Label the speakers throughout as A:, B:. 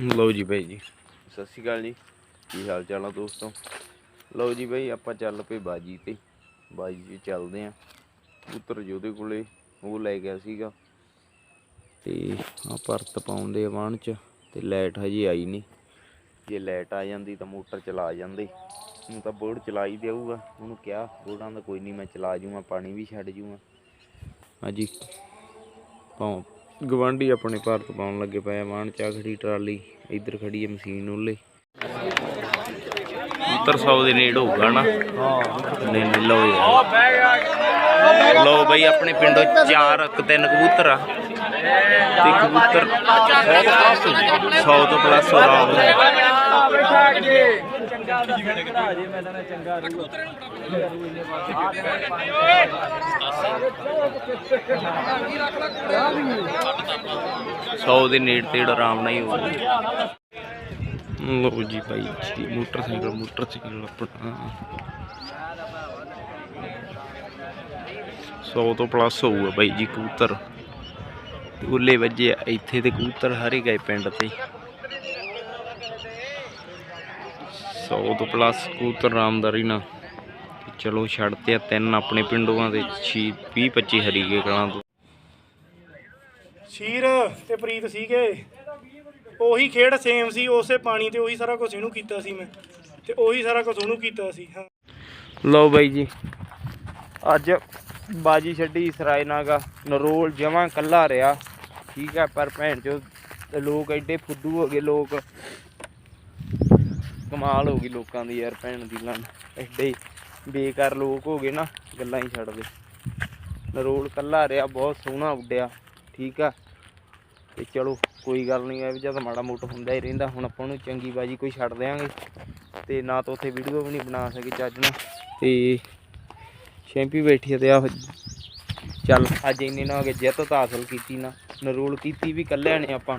A: ਲਓ ਜੀ ਭਾਈ ਜੀ। ਸਤਿ ਸ਼੍ਰੀ ਅਕਾਲ ਜੀ। ਕੀ ਹਾਲ ਚਾਲ ਆ ਦੋਸਤੋ? ਲਓ ਜੀ ਬਾਈ, ਆਪਾਂ ਚੱਲ ਪਏ ਬਾਜੀ ਤੇ। ਬਾਜੀ 'ਚ ਚੱਲਦੇ ਆਂ। ਪੁੱਤਰ ਜੋਦੇ ਕੋਲੇ, ਉਹ ਲੈ ਗਿਆ ਸੀਗਾ। ਤੇ ਆ ਪਰਤ ਪਾਉਂਦੇ ਆ ਵਾਹਣ 'ਚ, ਤੇ ਲਾਈਟ ਹਜੇ ਆਈ ਨਹੀਂ। ਜੇ ਲਾਈਟ ਆ ਜਾਂਦੀ ਤਾਂ ਮੋਟਰ ਚਲਾ ਜਾਂਦੇ। ਹੁਣ ਤਾਂ ਬੋਰਡ ਚਲਾਈ ਦੇਊਗਾ ਉਹਨੂੰ ਕਿਹਾ, ਬੋਰਡਾਂ ਦਾ ਕੋਈ ਨਹੀਂ, ਮੈਂ ਚਲਾ ਜੂਗਾ, ਪਾਣੀ ਵੀ ਛੱਡ ਜੂਗਾ। ਹਾਂਜੀ। ਪਾਉ ਗਵਾਂਢੀ ਆਪਣੇ ਭਾਰਤ ਪਾਉਣ ਲੱਗੇ ਪਏ ਆ ਵਾਹਣ ਚਾ ਖੜੀ ਟਰਾਲੀ, ਇੱਧਰ ਖੜੀ ਹੈ ਮਸ਼ੀਨ ਉਹਲੇ ਉੱਤਰ ਦੇ ਨੇੜ ਹੋਊਗਾ ਨਾ? ਨਹੀਂ ਨਹੀਂ, ਲਓ ਯਾਰ ਲਓ ਬਈ, ਆਪਣੇ ਪਿੰਡੋਂ ਚਾਰ ਇੱਕ ਤਿੰਨ ਕਬੂਤਰ ਆ। ਤੇ ਕਬੂਤਰ 100 ਤੋਂ ਪਲੱਸ ਹੋ ਰਹਾ ਸੌ ਦੇ ਨੇੜ ਤੇੜ ਆਰਾਮ ਨਾਲ ਹੀ ਹੋ ਲਓ ਜੀ ਭਾਈ ਜੀ, ਮੋਟਰਸਾਈਕਲ ਮੋਟਰਸਾਈਕਲ ਆਪਣਾ। 100 ਤੋਂ ਪਲੱਸ ਹੋਊਗਾ ਬਾਈ ਜੀ ਕਬੂਤਰ। ਉੱਲੇ ਵੱਜੇ ਇੱਥੇ ਤੇ ਕਬੂਤਰ ਹਰੇ ਗਏ ਪਿੰਡ ਤੇ। 100 ਤੋਂ ਪਲੱਸ ਕਬੂਤਰ ਰਾਮਦਾਰੀ ਨਾਲ। ਤੇ ਚਲੋ ਛੱਡਤੇ ਆ ਤਿੰਨ ਆਪਣੇ ਪਿੰਡੋਂ ਦੇ 6 20 25 ਹਰੀ ਗਏ ਕਲਾਂ ਤੋਂ।
B: ਸ਼ੀਰ ਤੇ ਪ੍ਰੀਤ ਸੀਗੇ। ਉਹੀ ਖੇਡ ਸੇਮ ਸੀ ਉਸੇ ਪਾਣੀ ਤੇ ਉਹੀ ਸਾਰਾ ਕੁਝ ਇਹਨੂੰ ਕੀਤਾ ਸੀ ਮੈਂ। ਤੇ ਉਹੀ ਸਾਰਾ ਕੁਝ ਉਹਨੂੰ ਕੀਤਾ ਸੀ ਹਾਂ।
A: ਲਓ ਬਾਈ ਜੀ ਅੱਜ ਬਾਜੀ ਛੱਡੀ ਸਰਾਇਨਾਗਾ ਨਰੋਲ ਜਮਾਂ ਕੱਲਾ ਰਿਹਾ। ਠੀਕ ਹੈ ਪਰ ਭੈਣ ਚੋ ਲੋਕ ਐਡੇ ਫੁੱਦੂ ਹੋ ਗਏ ਲੋਕ। ਕਮਾਲ ਹੋ ਗਈ ਲੋਕਾਂ ਦੀ ਯਾਰ ਭੈਣ ਦੀ ਲੰਨ ਐਡੇ ਬੇਕਾਰ ਲੋਕ ਹੋ ਗਏ ਨਾ, ਗੱਲਾਂ ਹੀ ਛੱਡ ਦੇ। ਨਰੋਲ ਕੱਲਾ ਰਿਹਾ, ਬਹੁਤ ਸੋਹਣਾ ਉੱਡਿਆ, ਠੀਕ ਆ। ਤੇ ਚਲੋ, ਕੋਈ ਗੱਲ ਨਹੀਂ ਐ ਵੀ ਜਦ ਮਾੜਾ ਮੋਟਾ ਹੁੰਦਾ ਹੀ ਰਹਿੰਦਾ, ਹੁਣ ਆਪਾਂ ਨੂੰ ਚੰਗੀ ਬਾਜੀ ਕੋਈ ਛੱਡ ਦਿਆਂਗੇ। ਤੇ ਨਾ ਤਾਂ ਉੱਥੇ ਵੀਡੀਓ ਵੀ ਨਹੀਂ ਬਣਾ ਸਕੇ ਚੱਜ ਨਾਲ। ਤੇ ਸ਼ੈਂਪੀ ਬੈਠੀ ਆ ਤੇ ਆ ਚੱਲ, ਅੱਜ ਇੰਨੇ ਨਾ ਹੋ ਗਏ ਜਿੱਤ ਤਾਂ ਹਾਸਲ ਕੀਤੀ ਨਾ, ਨਰੋਲ ਕੀਤੀ ਵੀ ਕੱਲਿਆਂ ਨੇ ਆਪਾਂ।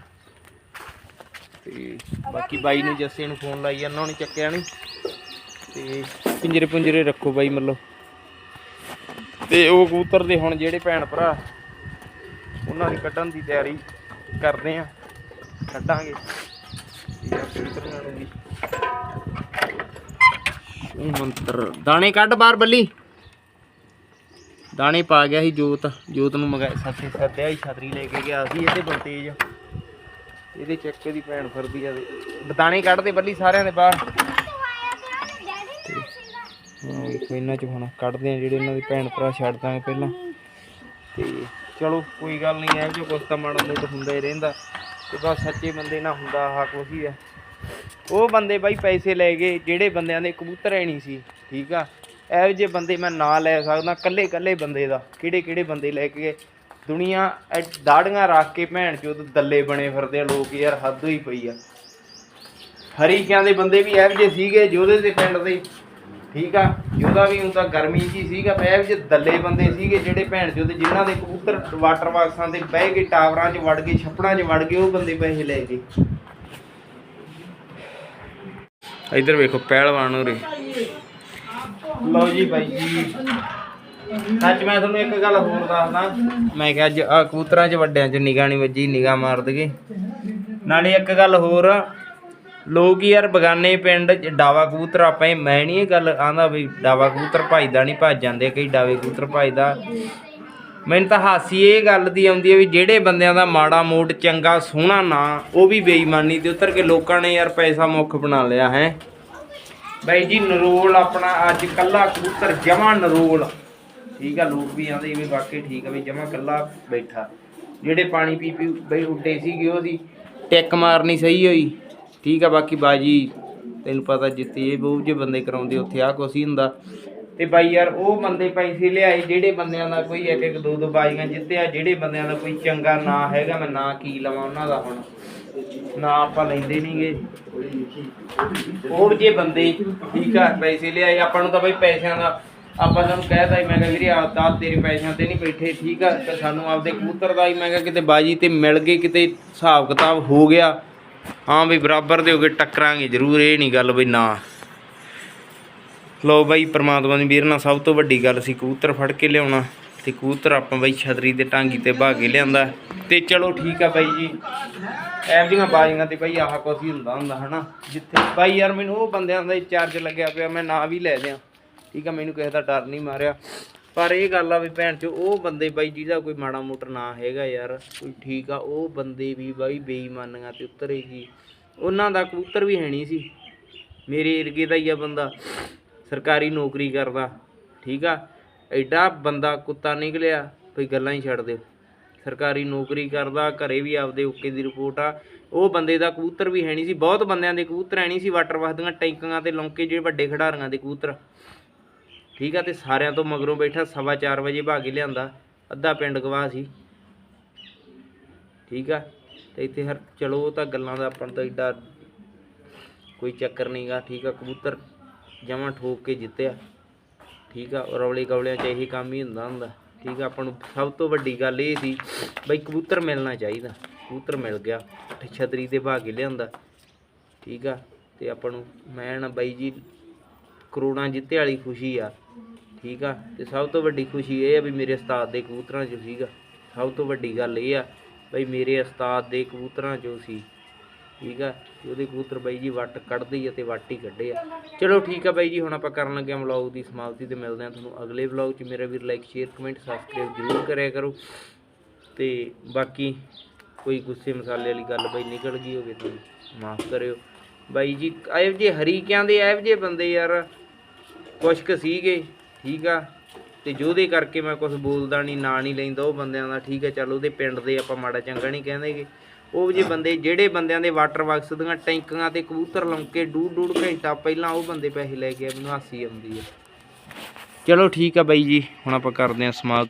A: ਤੇ ਬਾਕੀ ਬਾਈ ਨੂੰ ਜੱਸੇ ਨੂੰ ਫੋਨ ਲਾਈ ਜਾਂਦਾ ਉਹਨੇ ਚੱਕਿਆ ਨਹੀਂ ਤੇ ਪਿੰਜਰੇ ਪੁੰਜਰੇ ਰੱਖੋ ਬਾਈ ਮਤਲਬ ਤੇ ਉਹ ਕਬੂਤਰ ਦੇ ਹੁਣ ਜਿਹੜੇ ਭੈਣ ਭਰਾ, ਉਹਨਾਂ ਦੀ ਕੱਢਣ ਦੀ ਤਿਆਰੀ ਕਰਦੇ ਆ। ਕੱਢਾਂਗੇ। ਕਬੂਤਰਾਂ ਨੂੰ ਵੀ। ਉਹ ਮੰਤਰ। ਦਾਣੇ ਕੱਢ ਬਾਹਰ ਬੱਲੀ। ਦਾਣੇ ਪਾ ਗਿਆ ਸੀ ਜੋਤ। ਜੋਤ ਨੂੰ ਮਗਾ ਸੱਤੇ ਸੱਦਿਆ ਸੀ, ਛਤਰੀ ਲੈ ਕੇ ਗਿਆ ਸੀ ਇਹਦੇ ਬੰਤੇਜ ਇਹਦੇ ਚੱਕੇ ਦੀ ਭੈਣ ਫਿਰਦੀ ਆ ਤੇ ਦਾਣੇ ਕੱਢ ਬੱਲੀ ਸਾਰਿਆਂ ਦੇ ਬਾਹਰ। ਹਾਂ ਵੇਖੋ ਇਹਨਾਂ ਚ ਹੁਣ ਕੱਢਦੇ ਆ ਜਿਹੜੇ ਇਹਨਾਂ ਦੇ ਭੈਣ ਭਰਾ ਛੱਡ ਦਾਂਗੇ ਪਹਿਲਾਂ। ਤੇ ਚਲੋ, ਕੋਈ ਗੱਲ ਨਹੀਂ ਐ ਜੋ ਕੁਛ ਤਾਂ ਮਾੜਾ ਮੋਟਾ ਹੁੰਦਾ ਹੀ ਰਹਿੰਦਾ। ਤੇ ਬਸ ਸੱਚੇ ਬੰਦੇ ਨਾਲ ਹੁੰਦਾ ਆਹ ਕੁਛ ਹੀ ਆ। ਉਹ ਬੰਦੇ ਬਾਈ ਪੈਸੇ ਲੈ ਗਏ, ਜਿਹੜੇ ਬੰਦਿਆਂ ਦੇ ਕਬੂਤਰ ਹੈ ਨਹੀਂ ਸੀ, ਠੀਕ ਆ? ਇਹੋ ਜਿਹੇ ਬੰਦੇ ਮੈਂ ਨਾ ਲੈ ਸਕਦਾ ਕੱਲੇ ਕੱਲੇ ਬੰਦੇ ਦਾ ਕਿਹੜੇ ਕਿਹੜੇ ਬੰਦੇ ਲੈ ਕੇ ਗਏ? ਦੁਨੀਆ ਦਾੜੀਆਂ ਰੱਖ ਕੇ ਭੈਣ ਚੋਦ ਦੱਲੇ ਬਣੇ ਫਿਰਦੇ ਆ ਲੋਕ ਯਾਰ ਹੱਦ ਹੋਈ ਪਈ ਆ। ਹਰੀਕਿਆਂ ਦੇ ਬੰਦੇ ਵੀ ਇਹੋ ਜਿਹੇ ਸੀਗੇ ਜੋਧੇ ਦੇ ਪਿੰਡ ਦੇ। ਠੀਕ ਆ ਜੋਧਾ ਵੀ ਤਾਂ ਗਰਮੀ ਹੀ ਸੀਗਾ ਇਹੋ ਜਿਹੇ ਦੱਲੇ ਬੰਦੇ ਸੀਗੇ ਜਿਹੜੇ ਭੈਣ ਚੋਦ ਜਿਨ੍ਹਾਂ ਦੇ ਕਬੂਤਰ ਵਾਟਰ ਬਾਕਸਾਂ ਤੇ ਬਹਿ ਕੇ ਟਾਵਰਾਂ 'ਚ ਵੜ ਗਏ ਛੱਪੜਾਂ 'ਚ ਵੜ ਗਏ ਉਹ ਬੰਦੇ ਪੈਸੇ ਲੈ ਗਏ। ਇੱਧਰ ਵੇਖੋ ਪਹਿਲਵਾਨ ਉਰੇ। ਲਓ ਜੀ ਬਾਈ ਜੀ। ਸੱਚ, ਮੈਂ ਤੁਹਾਨੂੰ ਇੱਕ ਗੱਲ ਹੋਰ ਦੱਸਦਾ। ਮੈਂ ਕਿਹਾ ਅੱਜ ਆ ਕਬੂਤਰਾਂ 'ਚ ਵੱਡਿਆਂ 'ਚ ਨਿਗਾਹ ਨਹੀਂ ਵੱਜੀ, ਨਿਗਾਹ ਮਾਰ ਦਗੇ ਨਾਲੇ ਇੱਕ ਗੱਲ ਹੋਰ, ਲੋਕ ਯਾਰ ਬਗਾਨੇ ਪਿੰਡ 'ਚ ਡਾਵਾ ਕਬੂਤਰ ਆਪਾਂ ਇਹ, ਮੈਂ ਨਹੀਂ ਇਹ ਗੱਲ ਆਂਦਾ ਵੀ ਡਾਵਾ ਕਬੂਤਰ ਭਜਦਾ ਨਹੀਂ, ਭੱਜ ਜਾਂਦੇ ਕਈ ਡਾਵੇ ਕਬੂਤਰ ਭਜਦਾ ਮੈਨੂੰ ਤਾਂ ਹਾਸੀ ਇਹ ਗੱਲ ਦੀ ਆਉਂਦੀ ਹੈ ਵੀ ਜਿਹੜੇ ਬੰਦਿਆਂ ਦਾ ਮਾੜਾ ਮੋਟ ਚੰਗਾ, ਸੋਹਣਾ ਨਾਂ, ਉਹ ਵੀ ਬੇਈਮਾਨੀ ਤੇ ਉਤਰ ਕੇ ਲੋਕਾਂ ਨੇ ਯਾਰ ਪੈਸਾ ਮੁੱਖ ਬਣਾ ਲਿਆ, ਹੈ। ਬਾਈ ਜੀ, ਨਰੋਲ ਆਪਣਾ ਅੱਜ ਕੱਲਾ ਕਬੂਤਰ, ਜਮਾ ਨਰੋਲ। ਠੀਕ ਆ, ਲੋਕ ਵੀ ਆਂਦੇ ਵੀ ਵਾਕਈ ਠੀਕ ਆ ਵੀ ਜਮਾ ਕੱਲਾ ਬੈਠਾ। ਜਿਹੜੇ ਪਾਣੀ ਪੀ ਪੀ ਬਈ ਉੱਡੇ ਸੀਗੇ ਉਹਦੀ, ਟਿੱਕ ਮਾਰਨੀ ਸਹੀ ਹੋਈ। ਠੀਕ ਆ, ਬਾਕੀ ਬਾਜੀ ਤੈਨੂੰ ਪਤਾ ਜਿੱਤੇ ਇਹ ਬਹੁਤ ਜੇ ਬੰਦੇ ਕਰਾਉਂਦੇ, ਉੱਥੇ ਆ ਕੁਛ ਹੀ ਹੁੰਦਾ। ਤੇ ਬਾਈ ਯਾਰ, ਉਹ ਬੰਦੇ ਪੈਸੇ ਲਿਆਏ, ਜਿਹੜੇ ਬੰਦਿਆਂ ਦਾ ਕੋਈ ਇੱਕ ਇੱਕ ਦੋ ਦੋ ਬਾਜੀਆਂ ਜਿੱਤਿਆ, ਜਿਹੜੇ ਬੰਦਿਆਂ ਦਾ ਕੋਈ ਚੰਗਾ ਨਾਂ ਹੈਗਾ, ਮੈਂ ਨਾਂ ਕੀ ਲਵਾਂ ਉਹਨਾਂ ਦਾ ਹੁਣ? ਨਾ ਆਪਾਂ ਲੈਂਦੇ ਨਹੀਂਗੇ ਹੋਰ ਜੇ ਬੰਦੇ, ਠੀਕ ਆ, ਪੈਸੇ ਲਿਆਏ। ਆਪਾਂ ਨੂੰ ਤਾਂ ਬਈ ਪੈਸਿਆਂ ਦਾ ਆਪਾਂ ਤੁਹਾਨੂੰ ਕਹਿਤਾ ਮੈਂ ਕਿਹਾ ਵੀਰੇ ਆਪ ਤਾਂ ਤੇਰੇ ਪੈਸਿਆਂ ਤੇ ਨਹੀਂ ਬੈਠੇ, ਠੀਕ ਆ, ਤੇ ਸਾਨੂੰ ਆਪਦੇ ਕਬੂਤਰ ਦਾ ਹੀ ਮੈਂ ਕਿਹਾ ਕਿਤੇ ਬਾਜੀ ਤੇ ਮਿਲ ਗਏ, ਕਿਤੇ ਹਿਸਾਬ ਕਿਤਾਬ ਹੋ ਗਿਆ। ਹਾਂ ਵੀ ਬਰਾਬਰ ਦੇ ਹੋ ਗਏ, ਟੱਕਰਾਂਗੇ ਜ਼ਰੂਰ, ਇਹ ਨਹੀਂ ਗੱਲ ਬਈ ਨਾ। ਲੋ ਬਾਈ, ਪ੍ਰਮਾਤਮਾ ਦੀ ਵੀਰ ਨਾਲ ਸਭ ਤੋਂ ਵੱਡੀ ਗੱਲ ਸੀ ਕਬੂਤਰ ਫੜ ਕੇ ਲਿਆਉਣਾ, ਤੇ ਕਬੂਤਰ ਆਪਾਂ ਬਾਈ ਛਤਰੀ ਦੇ ਟਾਂਗੀ ਤੇ ਭਾ ਕੇ ਲਿਆਂਦਾ। ਤੇ ਚਲੋ ਠੀਕ ਆ ਬਾਈ ਜੀ। ਐਬ ਦੀਆਂ ਬਾਜ਼ੀਆਂ ਤੇ ਬਾਈ ਆਹ ਕੁਛ ਹੀ ਹੁੰਦਾ ਹੁੰਦਾ, ਹਨਾ। ਜਿੱਥੇ ਬਾਈ ਯਾਰ, ਮੈਨੂੰ ਉਹ ਬੰਦਿਆਂ ਦਾ ਚਾਰਜ ਲੱਗਿਆ ਪਿਆ, ਮੈਂ ਨਾ ਵੀ ਲੈ ਲਿਆ। ਠੀਕ ਆ, ਮੈਨੂੰ ਕਿਸੇ ਦਾ ਡਰ ਨਹੀਂ ਮਾਰਿਆ। ਪਰ ਇਹ ਗੱਲ ਆ ਵੀ ਭੈਣ ਚ ਉਹ ਬੰਦੇ ਬਾਈ ਜਿਹਦਾ ਕੋਈ ਮਾੜਾ ਮੋਟਰ ਨਾ ਹੈਗਾ ਯਾਰ, ਕੋਈ ਠੀਕ ਆ, ਉਹ ਬੰਦੇ ਵੀ ਬਾਈ ਬੇਈਮਾਨੀਆਂ ਤੇ ਉਤਰੇ ਜੀ ਉਹਨਾਂ ਦਾ ਕਬੂਤਰ ਵੀ ਹੈ ਨਹੀਂ ਸੀ। ਮੇਰੇ ਇਰਗੇ ਦਾ ਹੀ ਆ ਬੰਦਾ, ਸਰਕਾਰੀ ਨੌਕਰੀ ਕਰਦਾ, ਠੀਕ ਆ। ਐਡਾ ਬੰਦਾ ਕੁੱਤਾ ਨਿਕਲਿਆ ਭਈ ਗੱਲਾਂ ਹੀ ਛੱਡ ਦਿਓ। ਸਰਕਾਰੀ ਨੌਕਰੀ ਕਰਦਾ, ਘਰੇ ਵੀ ਆਪਦੇ ਓਕੇ ਦੀ ਰਿਪੋਰਟ ਆ। ਉਹ ਬੰਦੇ ਦਾ ਕਬੂਤਰ ਵੀ ਹੈ ਨਹੀਂ ਸੀ। ਬਹੁਤ ਬੰਦਿਆਂ ਦੇ ਕਬੂਤਰ ਹੈ ਨਹੀਂ ਸੀ। ਵਾਟਰ ਵਸਦੀਆਂ ਟੈਂਕਾਂ ਤੇ ਲੌਂਕੇ ਜਿਹੜੇ ਵੱਡੇ ਖਿਡਾਰੀਆਂ ਦੇ ਕਬੂਤਰ। ਠੀਕ ਆ, ਤੇ ਸਾਰਿਆਂ ਤੋਂ ਮਗਰੋਂ ਬੈਠਾ, ਸਵਾ ਚਾਰ ਵਜੇ ਭਾਗੇ ਲਿਆਂਦਾ, ਅੱਧਾ ਪਿੰਡ ਗਵਾਹ ਸੀ। ਠੀਕ ਆ, ਤੇ ਇੱਥੇ ਹਰ, ਚਲੋ ਉਹ ਤਾਂ ਗੱਲਾਂ ਦਾ ਆਪਾਂ ਨੂੰ ਤਾਂ ਏਡਾ ਕੋਈ ਚੱਕਰ ਨਹੀਂਗਾ ਠੀਕ ਆ, ਕਬੂਤਰ ਜਮਾਂ ਠੋਕ ਕੇ ਜਿੱਤਿਆ। ਠੀਕ ਆ ਰੌਲੇ ਕੌਲਿਆਂ 'ਚ ਇਹੀ ਕੰਮ ਹੀ ਹੁੰਦਾ ਹੁੰਦਾ। ਠੀਕ ਆ, ਆਪਾਂ ਨੂੰ ਸਭ ਤੋਂ ਵੱਡੀ ਗੱਲ ਇਹ ਸੀ, ਬਈ ਕਬੂਤਰ ਮਿਲਣਾ ਚਾਹੀਦਾ। ਕਬੂਤਰ ਮਿਲ ਗਿਆ ਤੇ ਛਤਰੀ ਤੇ ਭਾ ਲਿਆਂਦਾ। ਠੀਕ ਆ, ਤੇ ਆਪਾਂ ਨੂੰ ਮੈਂ ਨਾ ਬਾਈ ਜੀ ਕਰੋੜਾਂ ਜਿੱਤੇ ਵਾਲੀ ਖੁਸ਼ੀ ਆ, ਠੀਕ ਆ? ਤੇ ਸਭ ਤੋਂ ਵੱਡੀ ਖੁਸ਼ੀ ਇਹ ਆ ਵੀ ਮੇਰੇ ਉਸਤਾਦ ਦੇ ਕਬੂਤਰਾਂ 'ਚੋਂ ਸੀਗਾ। ਸਭ ਤੋਂ ਵੱਡੀ ਗੱਲ ਇਹ ਆ ਬਈ ਮੇਰੇ ਉਸਤਾਦ ਦੇ ਕਬੂਤਰਾਂ 'ਚੋਂ ਸੀ, ਠੀਕ ਆ? ਉਹਦੇ ਕਬੂਤਰ ਬਾਈ ਜੀ ਵੱਟ ਕੱਢਦੇ ਹੀ ਆ ਤੇ ਵੱਟ ਹੀ ਕੱਢੇ ਆ। ਚਲੋ ਠੀਕ ਆ ਬਾਈ ਜੀ, ਹੁਣ ਆਪਾਂ ਕਰਨ ਲੱਗੇ ਆ ਵਲੌਗ ਦੀ ਸਮਾਪਤੀ ਤੇ ਮਿਲਦੇ ਆ ਤੁਹਾਨੂੰ ਅਗਲੇ ਵਲੌਗ 'ਚ। ਮੇਰਾ ਵੀਰ ਲਾਈਕ ਸ਼ੇਅਰ ਕਮੈਂਟ ਸਬਸਕ੍ਰਾਈਬ ਜ਼ਰੂਰ ਕਰਿਆ ਕਰੋ। ਤੇ ਬਾਕੀ ਕੋਈ ਗੁੱਸੇ ਮਸਾਲੇ ਵਾਲੀ ਗੱਲ ਬਾਈ ਨਿਕਲ ਗਈ ਹੋਵੇ ਤਾਂ ਮਾਫ ਕਰਿਓ। ਬਾਈ ਜੀ, ਇਹੋ ਜੇ ਹਰੀਕਿਆਂ ਦੇ ਇਹੋ ਜੇ ਬੰਦੇ ਯਾਰ। ਕੁਛ ਕੁ ਸੀਗੇ, ਠੀਕ ਆ? ਤੇ ਜਿਹਦੇ ਕਰਕੇ ਮੈਂ ਕੁਝ ਬੋਲਦਾ ਨਹੀਂ ਨਾਂ ਨਹੀਂ ਲੈਂਦਾ, ਉਹ ਬੰਦਿਆਂ ਦਾ, ਠੀਕ ਆ? ਚੱਲ ਉਹਦੇ ਪਿੰਡ ਦੇ ਆਪਾਂ ਮਾੜਾ ਚੰਗਾ ਨਹੀਂ ਕਹਿੰਦੇਗੇ ਉਹ ਜੇ ਬੰਦੇ, ਜਿਹੜੇ ਬੰਦਿਆਂ ਦੇ ਵਾਟਰ ਬਾਕਸ ਦੀਆਂ ਟੈਂਕੀਆਂ ਤੇ ਕਬੂਤਰ ਲੰਕੇ ਡੂਢ ਡੂਢ ਘੰਟਾ ਪਹਿਲਾਂ ਉਹ ਬੰਦੇ ਪੈਸੇ ਲੈ ਕੇ ਮੈਨੂੰ ਹਾਸੀ ਆਉਂਦੀ ਆ। ਚਲੋ ਠੀਕ ਆ ਬਾਈ ਜੀ, ਹੁਣ ਆਪਾਂ ਕਰਦੇ ਹਾਂ ਸਮਾਪਤ